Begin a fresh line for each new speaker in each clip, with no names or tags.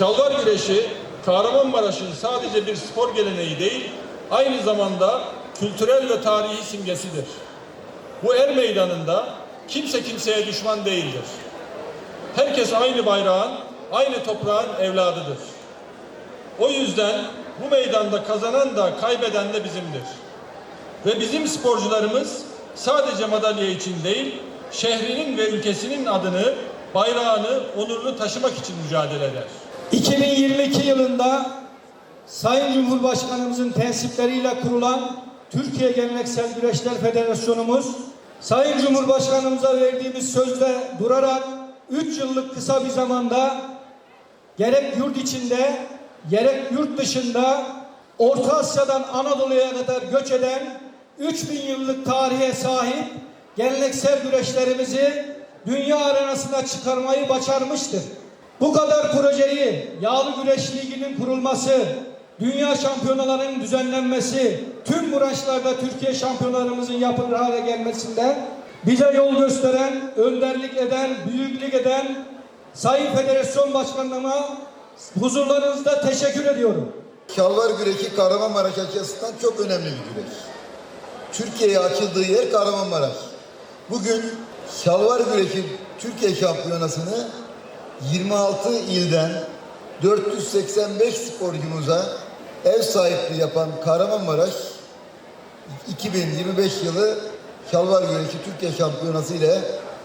Şalvar güreşi Kahramanmaraş'ın sadece bir spor geleneği değil, aynı zamanda kültürel ve tarihi simgesidir. Bu er meydanında kimse kimseye düşman değildir. Herkes aynı bayrağın, aynı toprağın evladıdır. O yüzden bu meydanda kazanan da kaybeden de bizimdir. Ve bizim sporcularımız sadece madalya için değil, şehrinin ve ülkesinin adını, bayrağını onurlu taşımak için mücadele eder.
2022 yılında Sayın Cumhurbaşkanımızın tensipleriyle kurulan Türkiye Geleneksel Güreşler Federasyonumuz Sayın Cumhurbaşkanımıza verdiğimiz sözde durarak 3 yıllık kısa bir zamanda gerek yurt içinde gerek yurt dışında Orta Asya'dan Anadolu'ya kadar göç eden 3000 yıllık tarihe sahip geleneksel güreşlerimizi dünya arenasına çıkarmayı başarmıştır. Bu kadar projeyi Yağlı Güreş Ligi'nin kurulması, dünya şampiyonalarının düzenlenmesi, tüm branşlarda Türkiye şampiyonalarımızın yapılır hale gelmesinde bize yol gösteren, önderlik eden, büyüklük eden Sayın Federasyon Başkanlığıma huzurlarınızda teşekkür ediyorum.
Şalvar güreşi Kahramanmaraş açısından çok önemli bir güreş. Türkiye'ye açıldığı yer Kahramanmaraş. Bugün şalvar güreşi Türkiye şampiyonasını 26 ilden 485 sporcumuza ev sahipliği yapan Kahramanmaraş 2025 yılı şalvar güreşi Türkiye şampiyonası ile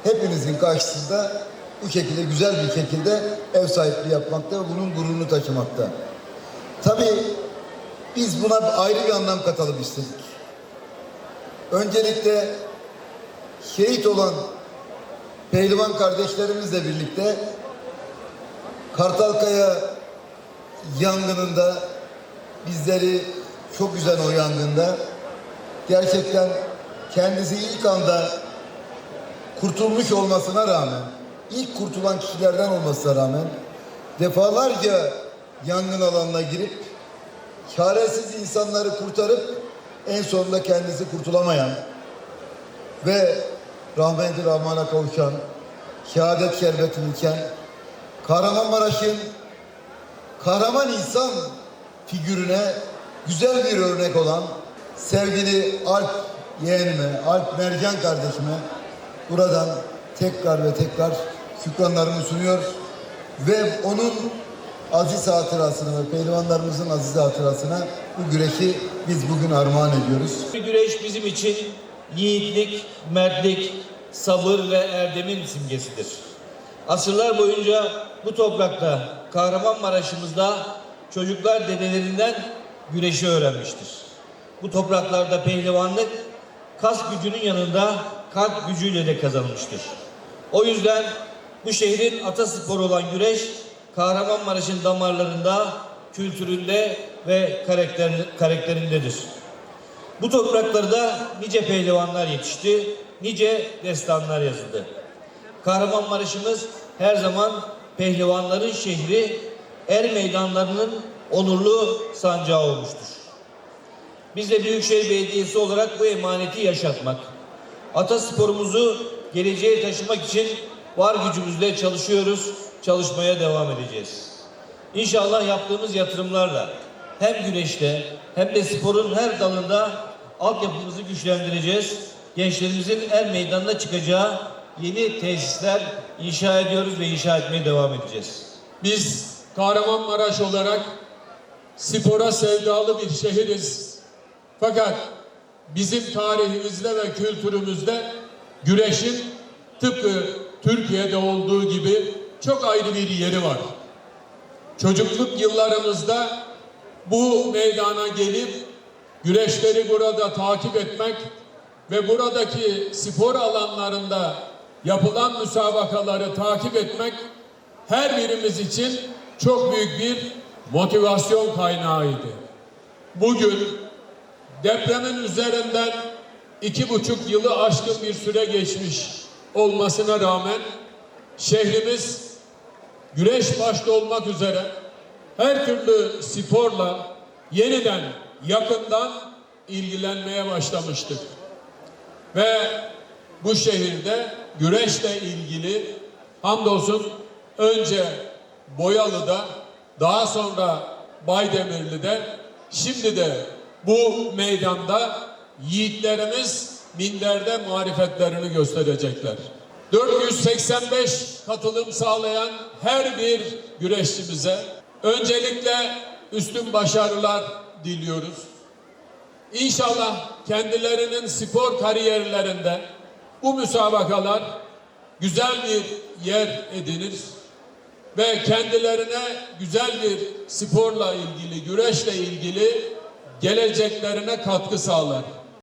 hepinizin karşısında bu şekilde güzel bir şekilde ev sahipliği yapmakta ve bunun gururunu taşımakta. Tabii biz buna ayrı bir anlam katalım istedik. Öncelikle şehit olan pehlivan kardeşlerimizle birlikte Kartalkaya yangınında bizleri çok üzen o yangında. Gerçekten kendisi ilk anda kurtulmuş olmasına rağmen ilk kurtulan kişilerden olmasına rağmen defalarca yangın alanına girip çaresiz insanları kurtarıp en sonunda kendisi kurtulamayan ve rahmetli Rahman'a kavuşan şehadet şerbetini içen Kahramanmaraş'ın kahraman insan figürüne güzel bir örnek olan sevgili Alp yeğenime, Alp Mercan kardeşime buradan tekrar ve tekrar şükranlarımı sunuyor ve onun aziz hatırasına ve pehlivanlarımızın aziz hatırasına bu güreşi biz bugün armağan ediyoruz.
Güreş bizim için yiğitlik, mertlik, sabır ve erdemin simgesidir. Asırlar boyunca bu toprakta, Kahramanmaraş'ımızda çocuklar dedelerinden güreşi öğrenmiştir. Bu topraklarda pehlivanlık kas gücünün yanında kalp gücüyle de kazanılmıştır. O yüzden bu şehrin atasporu olan güreş Kahramanmaraş'ın damarlarında, kültüründe ve karakter, karakterindedir. Bu topraklarda nice pehlivanlar yetişti, nice destanlar yazıldı. Kahramanmaraş'ımız her zaman pehlivanların şehri, er meydanlarının onurlu sancağı olmuştur. Biz de Büyükşehir Belediyesi olarak bu emaneti yaşatmak, atasporumuzu geleceğe taşımak için var gücümüzle çalışıyoruz, çalışmaya devam edeceğiz. İnşallah yaptığımız yatırımlarla hem güreşte hem de sporun her dalında altyapımızı güçlendireceğiz. Gençlerimizin er meydanına çıkacağı yeni tesisler inşa ediyoruz ve inşa etmeye devam edeceğiz.
Biz Kahramanmaraş olarak spora sevdalı bir şehiriz. Fakat bizim tarihimizde ve kültürümüzde güreşin tıpkı Türkiye'de olduğu gibi çok ayrı bir yeri var. Çocukluk yıllarımızda bu meydana gelip güreşleri burada takip etmek ve buradaki spor alanlarında yapılan müsabakaları takip etmek her birimiz için çok büyük bir motivasyon kaynağıydı. Bugün depremin üzerinden iki buçuk yılı aşkın bir süre geçmiş olmasına rağmen şehrimiz güreş başta olmak üzere her türlü sporla yeniden yakından ilgilenmeye başlamıştık. Ve bu şehirde güreşle ilgili hamdolsun önce Boyalı'da daha sonra Baydemirli'de, şimdi de bu meydanda yiğitlerimiz minderde marifetlerini gösterecekler. 485 katılım sağlayan her bir güreşçimize öncelikle üstün başarılar diliyoruz. İnşallah kendilerinin spor kariyerlerinde bu müsabakalar güzel bir yer edinir ve kendilerine güzel bir sporla ilgili, güreşle ilgili geleceklerine katkı sağlar.